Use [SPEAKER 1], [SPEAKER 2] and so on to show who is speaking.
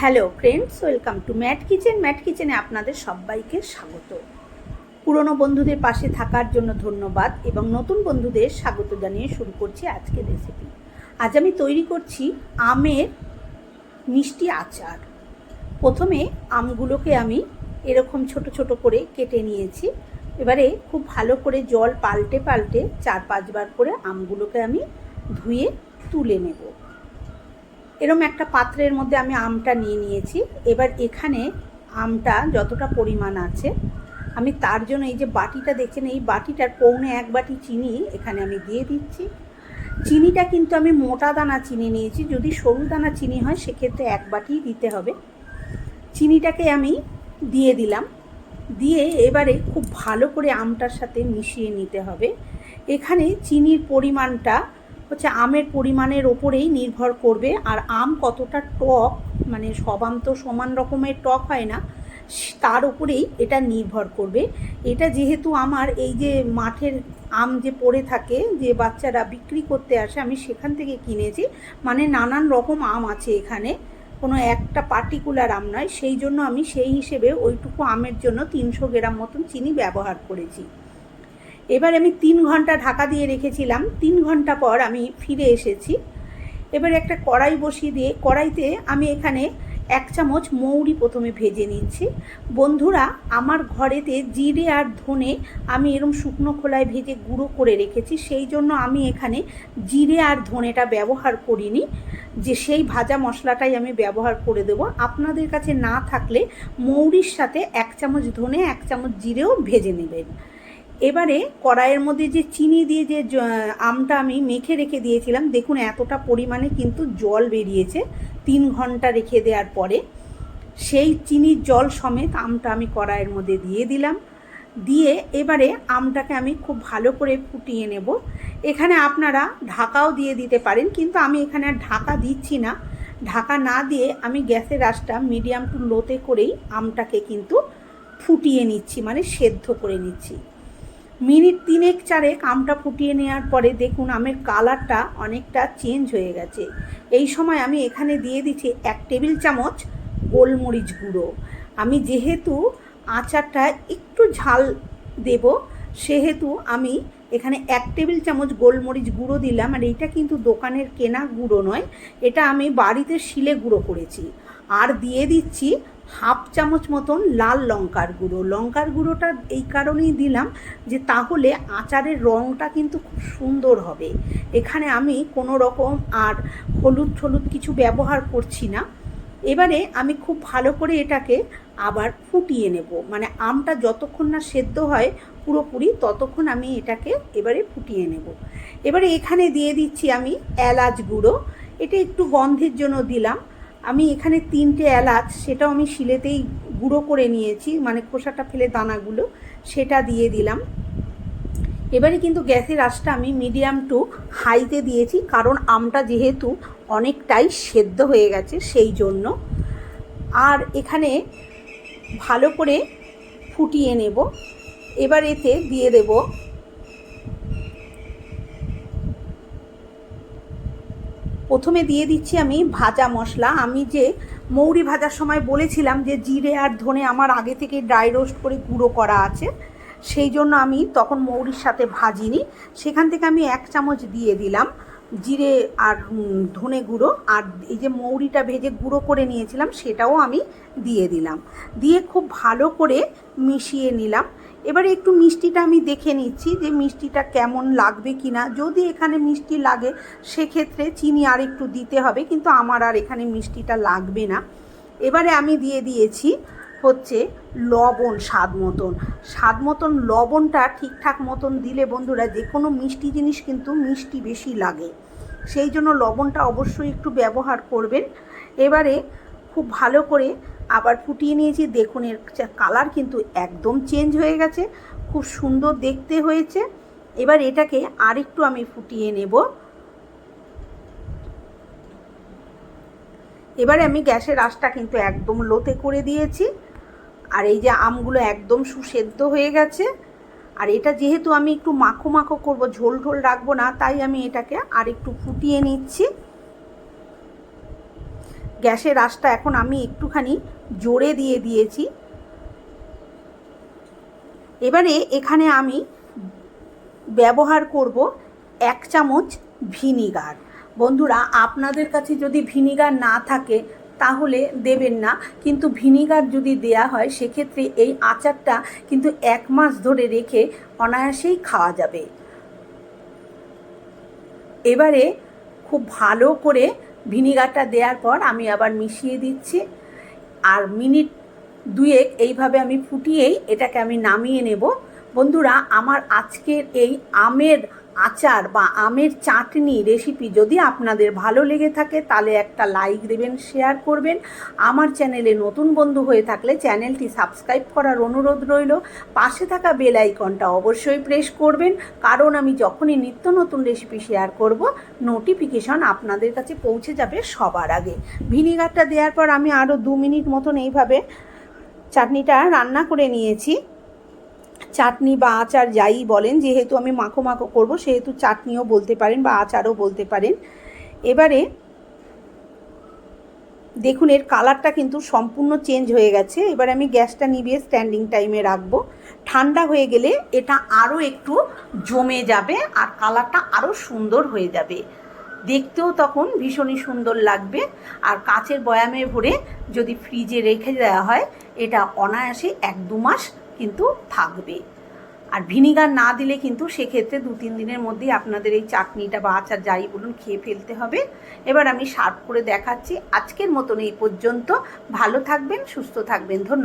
[SPEAKER 1] Hello friends, welcome to Mat Kitchen. Mat কিচেনে আপনাদের সবাইকে স্বাগত। পুরনো বন্ধুদের পাশে থাকার জন্য ধন্যবাদ এবং নতুন বন্ধুদের স্বাগত জানিয়ে শুরু করছি আজকের রেসিপি আজ আমি তৈরি করছি আমের মিষ্টি আচার। প্রথমে আমগুলোকে আমি এরকম ছোট ছোট করে কেটে নিয়েছি। এবারে খুব ভালো করে জল পাল্টে পাল্টে চার পাঁচবার করে আমগুলোকে আমি ধুয়ে তুলে নেব। এরম একটা পাত্রের মধ্যে আমি আমটা নিয়ে নিয়েছি। এবার এখানে আমটা যতটা পরিমাণ আছে, আমি তার জন্য এই যে বাটিটা দেখছেন, এই বাটিটার পৌনে এক বাটি চিনি এখানে আমি দিয়ে দিচ্ছি। চিনিটা কিন্তু আমি মোটা দানা চিনি নিয়েছি, যদি সরু দানা চিনি হয় সেক্ষেত্রে এক বাটিই দিতে হবে। চিনিটাকে আমি দিয়ে দিলাম। দিয়ে এবারে খুব ভালো করে আমটার সাথে মিশিয়ে নিতে হবে। এখানে চিনির পরিমাণটা হচ্ছে আমের পরিমাণের ওপরেই নির্ভর করবে আর আম কতটা টক মানে সব আম তো সমান রকমের টক হয় না তার উপরেই এটা নির্ভর করবে। এটা যেহেতু আমার এই যে মাঠের আম যে পড়ে থাকে, যে বাচ্চারা বিক্রি করতে আসে, আমি সেখান থেকে কিনেছি। মানে নানান রকম আম আছে এখানে, কোনো একটা পার্টিকুলার আম নয়। সেই জন্য আমি সেই হিসেবে ওইটুকু আমের জন্য তিনশো গ্রাম মতন চিনি ব্যবহার করেছি। এবার আমি তিন ঘণ্টা ঢাকা দিয়ে রেখেছিলাম। তিন ঘণ্টা পর আমি ফিরে এসেছি। এবার একটা কড়াই বসিয়ে দিয়ে, কড়াইতে আমি এখানে এক চামচ মৌরি প্রথমে ভেজে নিচ্ছি। বন্ধুরা, আমার ঘরেতে জিরে আর ধনে আমি এরম শুকনো খোলায় ভেজে গুঁড়ো করে রেখেছি। সেই জন্য আমি এখানে জিরে আর ধনেটা ব্যবহার করিনি। যে সেই ভাজা মশলাটাই আমি ব্যবহার করে দেব। আপনাদের কাছে না থাকলে মৌরির সাথে এক চামচ ধনে, এক চামচ জিরেও ভেজে নেবেন। এবারে কড়াইয়ের মধ্যে যে চিনি দিয়ে যে আমটা আমি মেখে রেখে দিয়েছিলাম, দেখুন এতটা পরিমাণে কিন্তু জল বেরিয়েছে, তিন ঘণ্টা রেখে দেওয়ার পরে। সেই চিনির জল সমেত আমটা আমি কড়াইয়ের মধ্যে দিয়ে দিলাম। দিয়ে এবারে আমটাকে আমি খুব ভালো করে ফুটিয়ে নেব। এখানে আপনারা ঢাকাও দিয়ে দিতে পারেন, কিন্তু আমি এখানে আর ঢাকা দিচ্ছি না। ঢাকা না দিয়ে আমি গ্যাসের আঁচটা মিডিয়াম টু লোতে করেই আমটাকে কিন্তু ফুটিয়ে নিচ্ছি মানে সেদ্ধ করে নিচ্ছি। মিনিট তিনেক চারে আমটা ফুটিয়ে নেওয়ার পরে দেখুন আমের কালারটা অনেকটা চেঞ্জ হয়ে গেছে। এই সময় আমি এখানে দিয়ে দিচ্ছি এক টেবিল চামচ গোলমরিচ গুঁড়ো। আমি যেহেতু আচারটা একটু ঝাল দেব, সেহেতু আমি এখানে এক টেবিল চামচ গোলমরিচ গুঁড়ো দিলাম। আর এইটা কিন্তু দোকানের কেনা গুঁড়ো নয়, এটা আমি বাড়িতে শিলে গুঁড়ো করেছি। আর দিয়ে দিচ্ছি হাফ চামচ মতন লাল লঙ্কার গুঁড়ো। লঙ্কার গুঁড়োটা এই কারণেই দিলাম যে তাহলে আচারের রঙটা কিন্তু খুব সুন্দর হবে। এখানে আমি কোনো রকম আর হলুদ হলুদ কিছু ব্যবহার করছি না। এবারে আমি খুব ভালো করে এটাকে আবার ফুটিয়ে নেব। মানে আমটা যতক্ষণ না সেদ্ধ হয় পুরোপুরি ততক্ষণ আমি এটাকে এবারে ফুটিয়ে নেব। এবারে এখানে দিয়ে দিচ্ছি আমি এলাচ গুঁড়ো। এটা একটু গন্ধের জন্য দিলাম। আমি এখানে তিনটে এলাচ, সেটাও আমি শিলেতেই গুঁড়ো করে নিয়েছি মানে খোসাটা ফেলে দানাগুলো, সেটা দিয়ে দিলাম। এবারে কিন্তু গ্যাসের আঁচটা আমি মিডিয়াম টু হাইতে দিয়েছি, কারণ আমটা যেহেতু অনেকটাই সেদ্ধ হয়ে গেছে সেই জন্য। আর এখানে ভালো করে ফুটিয়ে নেব। এবার এতে দিয়ে দেব প্রথমে দিয়ে দিচ্ছি আমি ভাজা মশলা। আমি যে মৌরি ভাজার সময় বলেছিলাম যে জিরে আর ধনে আমার আগে থেকে ড্রাই রোস্ট করে গুঁড়ো করা আছে, সেই জন্য আমি তখন মৌরির সাথে ভাজিনি। সেখান থেকে আমি এক চামচ দিয়ে দিলাম জিরে আর ধনে গুঁড়ো। আর এই যে মৌরিটা ভেজে গুঁড়ো করে নিয়েছিলাম, সেটাও আমি দিয়ে দিলাম। দিয়ে খুব ভালো করে মিশিয়ে নিলাম। এবারে একটু মিষ্টিটা আমি দেখে নিচ্ছি যে মিষ্টিটা কেমন লাগবে কি না যদি এখানে মিষ্টি লাগে, সেক্ষেত্রে চিনি আর একটু দিতে হবে, কিন্তু আমার আর এখানে মিষ্টিটা লাগবে না। এবারে আমি দিয়ে দিয়েছি হচ্ছে লবণ স্বাদ মতন। স্বাদ মতন লবণটা ঠিকঠাক মতন দিলে বন্ধুরা যে কোনো মিষ্টি জিনিস কিন্তু মিষ্টি বেশি লাগে। সেই জন্য লবণটা অবশ্যই একটু ব্যবহার করবেন। এবারে খুব ভালো করে আবার ফুটিয়ে নিয়েছি। দেখুন, এর কালার কিন্তু একদম চেঞ্জ হয়ে গেছে। খুব সুন্দর দেখতে হয়েছে। এবার এটাকে আরেকটু আমি ফুটিয়ে নেব। এবারে আমি গ্যাসের আঁচটা কিন্তু একদম লোতে করে দিয়েছি। আর এই যে আমগুলো একদম সুসেদ্ধ হয়ে গেছে। আর এটা যেহেতু আমি একটু মাখো মাখো করব, ঝোল ঝোল রাখব না, তাই আমি এটাকে আর একটু ফুটিয়ে নিচ্ছি। গ্যাসের আঁচটা এখন আমি একটুখানি জোরে দিয়ে দিয়েছি। এবারে এখানে আমি ব্যবহার করব এক চামচ ভিনিগার। বন্ধুরা, আপনাদের কাছে যদি ভিনিগার না থাকে, তাহলে দেবেন না। কিন্তু ভিনিগার যদি দেয়া হয়, সেক্ষেত্রে এই আচারটা কিন্তু এক মাস ধরে রেখে অনায়াসেই খাওয়া যাবে। এবারে খুব ভালো করে ভিনিগারটা দেওয়ার পর আমি আবার মিশিয়ে দিচ্ছি। আর মিনিট দুয়েক এইভাবে আমি ফুটিয়েই এটাকে আমি নামিয়ে নেব। বন্ধুরা, আমার আজকের এই আমের আচার বা আমের চাটনি রেসিপি যদি আপনাদের ভালো লেগে থাকে, তাহলে একটা লাইক দেবেন শেয়ার করবেন। আমার চ্যানেলে নতুন বন্ধু হয়ে থাকলে চ্যানেলটি সাবস্ক্রাইব করার অনুরোধ রইল। পাশে থাকা বেল আইকনটা অবশ্যই প্রেস করবেন। কারণ আমি যখনই নিত্য নতুন রেসিপি শেয়ার করব নোটিফিকেশন আপনাদের কাছে পৌঁছে যাবে সবার আগে। ভিনিগারটা দেওয়ার পর আমি আরও দু মিনিট মতন এইভাবে চাটনিটা রান্না করে নিয়েছি। চাটনি বা আচার যাই বলেন, যেহেতু আমি মাখো মাখো করব, সেহেতু চাটনিও বলতে পারেন বা আচারও বলতে পারেন। এবারে দেখুন, এর কালারটা কিন্তু সম্পূর্ণ চেঞ্জ হয়ে গেছে। এবার আমি গ্যাসটা নিভিয়ে স্ট্যান্ডিং টাইমে রাখব। ঠান্ডা হয়ে গেলে এটা আরও একটু জমে যাবে আর কালারটা আরও সুন্দর হয়ে যাবে। দেখতেও তখন ভীষণই সুন্দর লাগবে। আর কাচের বয়ামে ভরে যদি ফ্রিজে রেখে দেওয়া হয়, এটা অনায়াসে এক দু মাস কিন্তু থাকবে। আর ভিনিগার না দিলে কিন্তু সেক্ষেত্রে দু তিন দিনের মধ্যেই আপনাদের এই চাটনিটা বা আচার যাই বলুন খেয়ে ফেলতে হবে। এবার আমি সার্ভ করে দেখাচ্ছি। আজকের মতন এই পর্যন্ত। ভালো থাকবেন, সুস্থ থাকবেন। ধন্যবাদ।